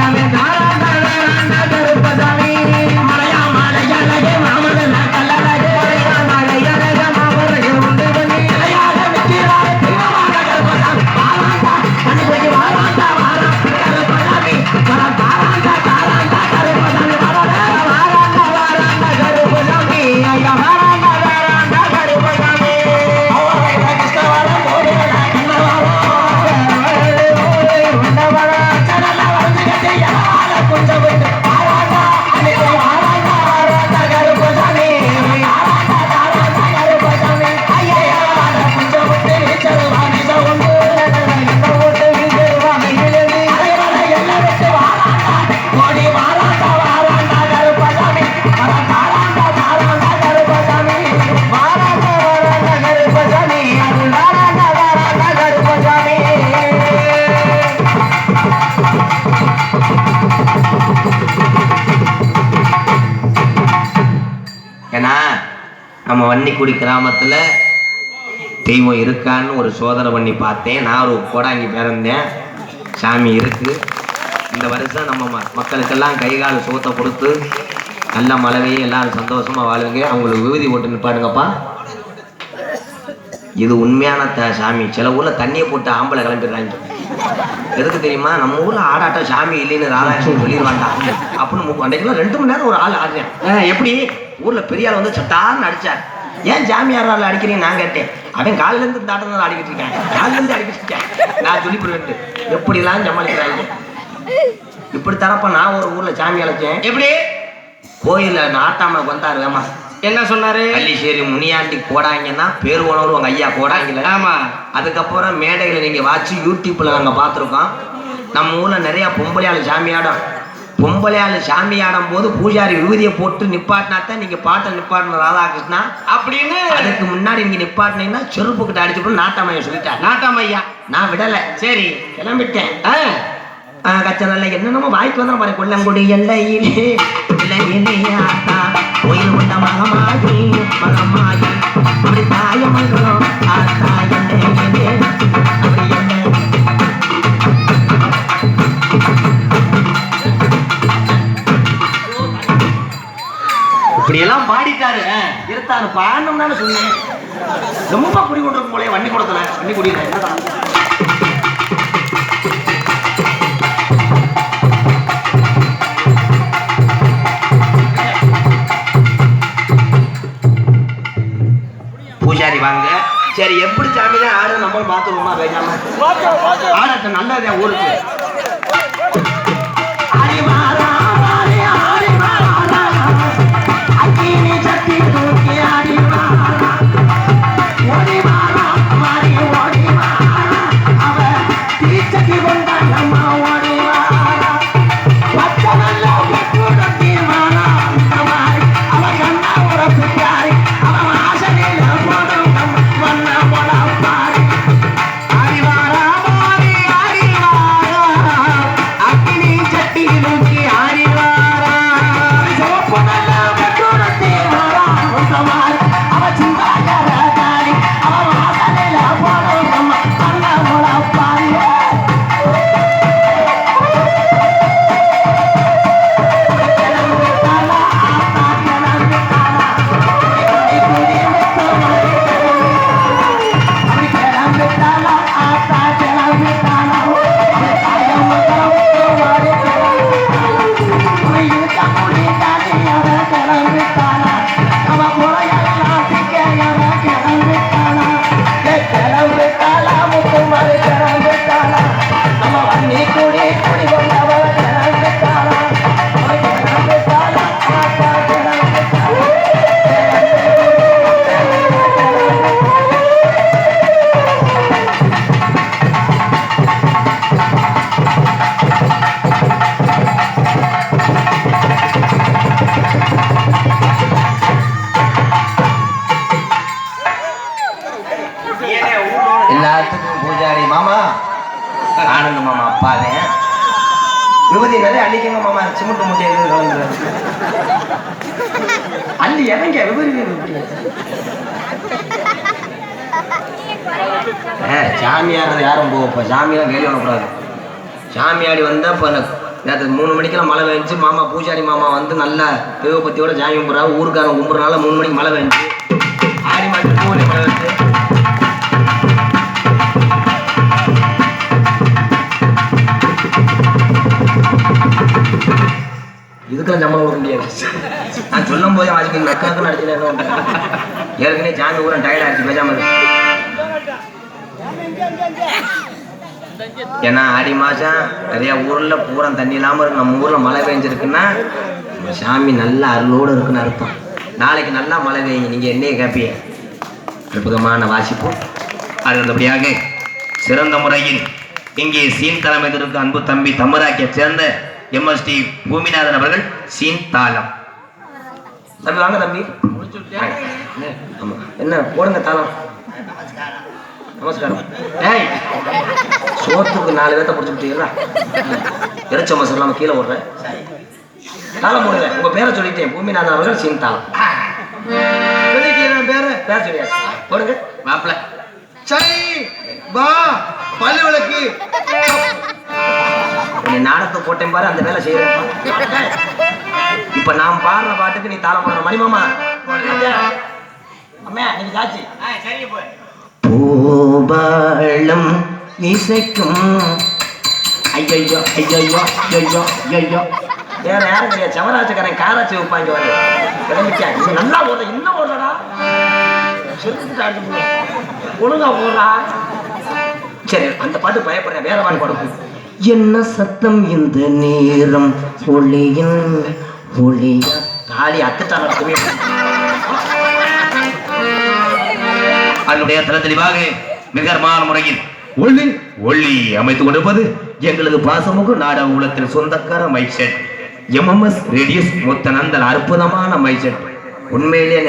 அவன் தாரா நம்ம வன்னிக்குடி கிராமத்தில் தெய்வம் இருக்கான்னு ஒரு சோதனை பண்ணி பார்த்தேன். நான் ஒரு கோடாங்கி பிறந்தேன். சாமி இருக்குது இந்த வருஷம் நம்ம ம- மக்களுக்கெல்லாம் கை கால் சோத்தை கொடுத்து நல்ல மழவையே எல்லாரும் சந்தோஷமாக வாழுங்க அவங்களுக்கு விபூதி போட்டு நிற்பாருங்கப்பா இது உண்மையான த சாமி. சில ஊரில் தண்ணியை போட்டு ஆம்பளை கிளம்பிடுறாங்க. எதுக்கு தெரியுமா? நம்ம ஊர்ல ஆடாட்டம் சாமி இல்லைன்னு ராதாகிருஷ்ணன் சொல்லிடுவாண்டா அப்படின்னு மு- அன்னைக்குலாம் ரெண்டு மணி நேரம் ஒரு ஆள் ஆடுறேன். எப்படி? ஊர்ல பெரிய ஆள் வந்து சட்டார்னு அடிச்சார். ஏன் ஜாமியார் ஆள் அடிக்கிறீங்க நான் கேட்டேன். அவன் காலில இருந்து இந்த ஆட்டம் தான் ஆடிக்கிட்டு இருக்கேன். காலில இருந்து அடிக்கிட்டு இருக்கேன். நான் சொல்லி போடுவேன் எப்படிலாம் சமாளிக்கிறாங்க? இப்படி தரப்ப நான் ஒரு ஊர்ல சாமி அழைச்சேன். எப்படி? கோயில்ல நாட்டாம வந்தாரு ஏமா என்ன சொன்னாரு? கள்ளிச்சேரி முனியாண்டி போடாங்கன்னா பேர் உணவு உங்க ஐயா போடாங்கல்ல. ஆமா. அதுக்கப்புறம் மேடையில் நீங்கள் வாட்சி யூடியூப்பில் நாங்கள் பார்த்துருக்கோம். நம்ம ஊரில் நிறையா பொம்பளையாள் சாமியாடம் பொம்பளையாள் சாமியாடும் போது பூஜாரி விபூதியை போட்டு நிப்பாட்டினா தான் நீங்கள் பாட்டை நிப்பாட்டின ராதாகிருஷ்ணா. அப்படின்னு. அதுக்கு முன்னாடி நீங்கள் நிப்பாட்டினீங்கன்னா செருப்பு கிட்ட அடிச்சுட்டு நாட்டாமைய சொல்லிட்டார். நாட்டாம் ஐயா நான் விடலை. சரி. கிளம்பிட்டேன். ஆ, ஆ, என்னென்னமோ வாய்க்கு வந்தா பாரு கொல்லங்குடி எல்லையிலே. இளையிலே ஆத்தா கோயில் கொண்ட மகமாயி மகமாயி அப்படி தாயமங்கலம் ஆத்தா எல்லையிலே அப்படி என்ன. இப்படி பாடிட்டாரு. ஆ. பாடணும்னு சொன்னேன் ரொம்ப குடி கொண்டு போலே வண்டி கொடுத்தல வண்டி குடிக்கிறேன் என்னதான் பூஜாரி வாங்க. சரி எப்படி சாமி தான் ஆடு நம்ம பார்த்துருவோமா பேசாம ஆடட்டும் நல்லதே ஊருக்கு. நம்ம வண்ணி குடி எல்லாத்துக்கும் பூஜாரி மாமா. ஆனந்த மாமா அப்பாவே. விபதி வேலை அள்ளிக்கங்க மாமா சிமெண்ட் மூட்டை எதுவும் அள்ளி இறங்க விபதி சாமியார் யாரும் போப்பா சாமியார் வெளியே வரக்கூடாது. சாமியாடி வந்தா இப்போ நேற்று மூணு மணிக்கெல்லாம் மழை பெஞ்சு மாமா பூஜாரி மாமா வந்து நல்லா தேவபத்தியோட ஜாமி கும்பிட்றாங்க ஊருக்காரன் கும்பிட்றனால மூணு மணிக்கு மழை பெஞ்சு ஆடி மாட்டு பூவலி மழை பெஞ்சு. இதுக்கெல்லாம் சம்பளம் கொடுக்க முடியாது. நான் சொல்லும் போதே அதுக்கு எங்கள் நடத்தின என்ன ஏற்கனவே ஜாமி கூட டயர்ட் ஆயிடுச்சு பேசாம ஏன்னா ஆடி மாசம் நிறைய ஊர்ல பூரா தண்ணி இல்லாம இருக்கு. நம்ம ஊர்ல மழை பெஞ்சிருக்குன்னா சாமி நல்ல அருளோடு இருக்குன்னு அர்த்தம். நாளைக்கு நல்லா மழை பெய்யும் நீங்க என்னையே கேட்பீங்க அற்புதமான வாசிப்போம் அது நல்லபடியாக சிறந்த முறையில் இங்கே சீன் தலைமை அன்பு தம்பி தம்பராக்கிய சேர்ந்த எம்எஸ்டி பூமிநாதன் அவர்கள் சீன் தாளம். தம்பி வாங்க தம்பி. என்ன போடுங்க தாளம். நமஸ்காரம். ஏய் சோத்துக்கு நாலு பேர்த்த பிடிச்சி விட்டீங்களா இறைச்ச மசர் இல்லாம கீழே விடுறேன் தாளம் போடுங்க. உங்க பேரை சொல்லிட்டேன். பூமிநாதன் அவர்கள் சீன் தாளம். சொல்லிக்கிறேன் பேர்? சொல்லியா போடுங்க. மாப்பிள்ள. சரி வா பல்லு விளக்கு. உன்னை நாடகத்தை போட்டேன் பாரு அந்த வேலை செய்யறேன். இப்ப நான் பாடுற பாட்டுக்கு நீ தாளம் போடுற மணிமாமா அம்மா பூபாளம் இசைக்கும். ஐயோ ஐயோ ஐயோ ஐயோ வேற யாரும் கிடையாது. சமராஜக்காரன் காராச்சி வைப்பாங்க வந்து கிளம்பிக்கா இது நல்லா ஓட இன்னும் ஓடுறடா? ஒழுங்கா போடுறா சரி அந்த பாட்டு பயப்படுறேன். வேற பாட்டு பாடு என்ன சத்தம் இந்த நேரம்? ஒளியின் ஒளிய தாலி அத்துட்டா அதனுடைய தர தெளிவாக மிகமான முறையில் ஒளி ஒளி அமைத்துக் கொண்டிருப்பது எங்களது பாசமுக நாடக உலகத்தில் சொந்தக்கார மைசெட். எம்எம்எஸ் ரேடியஸ் முத்தனந்தல் அற்புதமான மைசெட். உண்மையிலேயே